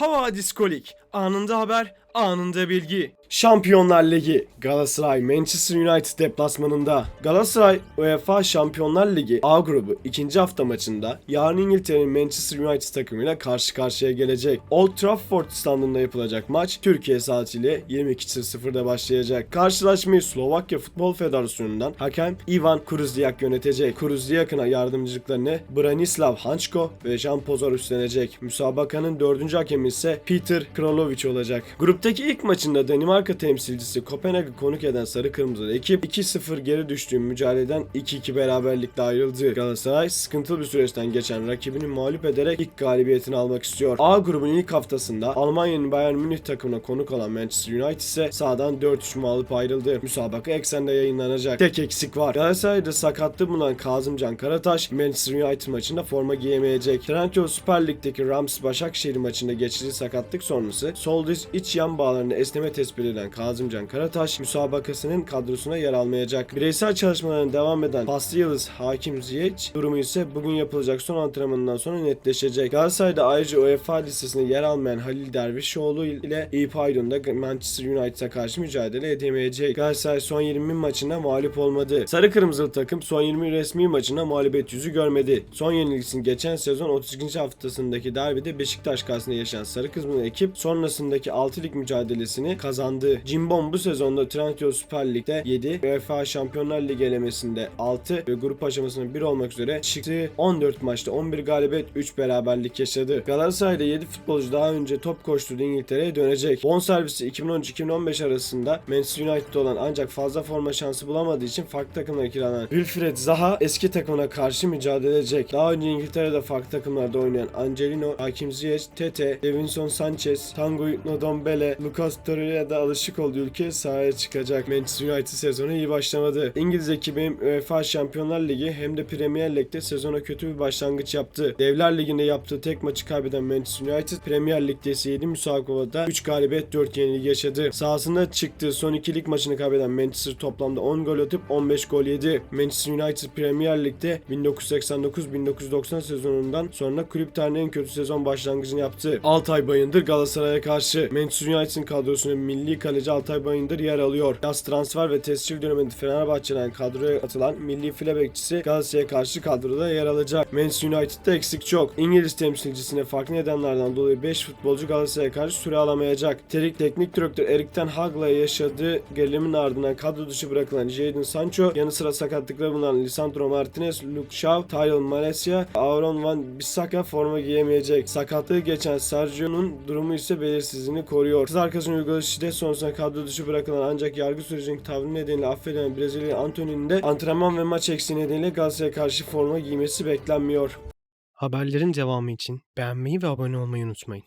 Havadis Kolik. Anında haber, anında bilgi. Şampiyonlar Ligi Galatasaray Manchester United deplasmanında Galatasaray UEFA Şampiyonlar Ligi A grubu ikinci hafta maçında yarın İngiltere'nin Manchester United takımıyla karşı karşıya gelecek. Old Trafford standında yapılacak maç Türkiye saatiyle 22.00'da başlayacak. Karşılaşmayı Slovakya Futbol Federasyonu'ndan hakem Ivan Kruzdiak yönetecek. Kruzdiak'ın yardımcılıklarını Branislav Hançko ve Jean Pozor üstlenecek. Müsabakanın dördüncü hakemi ise Peter Krolovic olacak. Gruptaki ilk maçında Danimarka temsilcisi Kopenhag'ı konuk eden Sarı Kırmızılı ekip 2-0 geri düştüğü mücadeleden 2-2 beraberlikle ayrıldı. Galatasaray sıkıntılı bir süreçten geçen rakibini mağlup ederek ilk galibiyetini almak istiyor. A grubunun ilk haftasında Almanya'nın Bayern Münih takımına konuk olan Manchester United ise sahadan 4-3 mağlup ayrıldı. Müsabaka eksende yayınlanacak. Tek eksik var. Galatasaray'da sakatlığı bulunan Kazımcan Karataş Manchester United maçında forma giyemeyecek. Trendyol Süper Lig'deki Rams Başakşehir maçında geçirdiği sakatlık sonrası sol diz iç yan bağlarını esneme tespit edilen Kazımcan Karataş müsabakasının kadrosuna yer almayacak. Bireysel çalışmalarına devam eden Paslı Yıldız Hakim Ziyech durumu ise bugün yapılacak son antrenmanından sonra netleşecek. Galatasaray'da ayrıca UEFA listesinde yer almayan Halil Dervişoğlu ile Eyüp Aydın da Manchester United'a karşı mücadele edemeyecek. Galatasaray son 20 maçında mağlup olmadı. Sarı Kırmızılı takım son 20 resmi maçında mağlubiyet yüzü görmedi. Son yenilisini geçen sezon 32. haftasındaki derbide Beşiktaş karşısında yaşayan Sarı Kırmızılı ekip sonrasındaki 6 lig mücadelesini kazandı. Cimbom bu sezonda Trendyol Süper Lig'de 7, UEFA Şampiyonlar Ligi elemesinde 6 ve grup aşamasında 1 olmak üzere çıktığı 14 maçta 11 galibiyet 3 beraberlik yaşadı. Galatasaray'da 7 futbolcu daha önce top koşturduğu İngiltere'ye dönecek. Bonservisi 2013-2015 arasında Manchester United'da olan ancak fazla forma şansı bulamadığı için farklı takımlara kiralanan Wilfred Zaha eski takımına karşı mücadele edecek. Daha önce İngiltere'de farklı takımlarda oynayan Angelino, Hakim Ziyech, Tete, Davinson Sanchez, Tanguy Ndombele, Lucas Torreira'da alışık olduğu ülke sahaya çıkacak. Manchester United sezonu iyi başlamadı. İngiliz ekibi hem UEFA Şampiyonlar Ligi hem de Premier Lig'de sezona kötü bir başlangıç yaptı. Devler Ligi'nde yaptığı tek maçı kaybeden Manchester United Premier Lig'de ise 7 müsabakada 3 galibiyet 4 yenilgi yaşadı. Sahasında çıktığı son 2 lig maçını kaybeden Manchester toplamda 10 gol atıp 15 gol yedi. Manchester United Premier Lig'de 1989-1990 sezonundan sonra kulüp tarihinin en kötü sezon başlangıcını yaptı. Altay Bayındır Galatasaray'a karşı Manchester United'in kadrosunda milli kaleci Altay Bayındır yer alıyor. Yaz transfer ve tescil döneminde Fenerbahçe'den kadroya atılan milli file bekçisi Galatasaray'a karşı kadroda yer alacak. Manchester United'da eksik çok. İngiliz temsilcisine farklı nedenlerden dolayı 5 futbolcu Galatasaray'a karşı süre alamayacak. Terik teknik direktör Erik Ten Hag'la yaşadığı gerilimin ardından kadro dışı bırakılan Jadon Sancho, yanı sıra sakatlıkları bulunan Lisandro Martinez, Luke Shaw, Tyrell Malaysia, Aaron Van Bissaka forma giyemeyecek. Sakatlığı geçen Sergio'nun durumu ise belirsizliğini koruyor. Kız arkadaşının uyguladığı şiddet sonrasında kadro dışı bırakılan ancak yargı sürecinin tavrı nedeniyle affedilen Brezilya Antony'nin de antrenman ve maç eksiği nedeniyle Galatasaray'a karşı forma giymesi beklenmiyor. Haberlerin devamı için beğenmeyi ve abone olmayı unutmayın.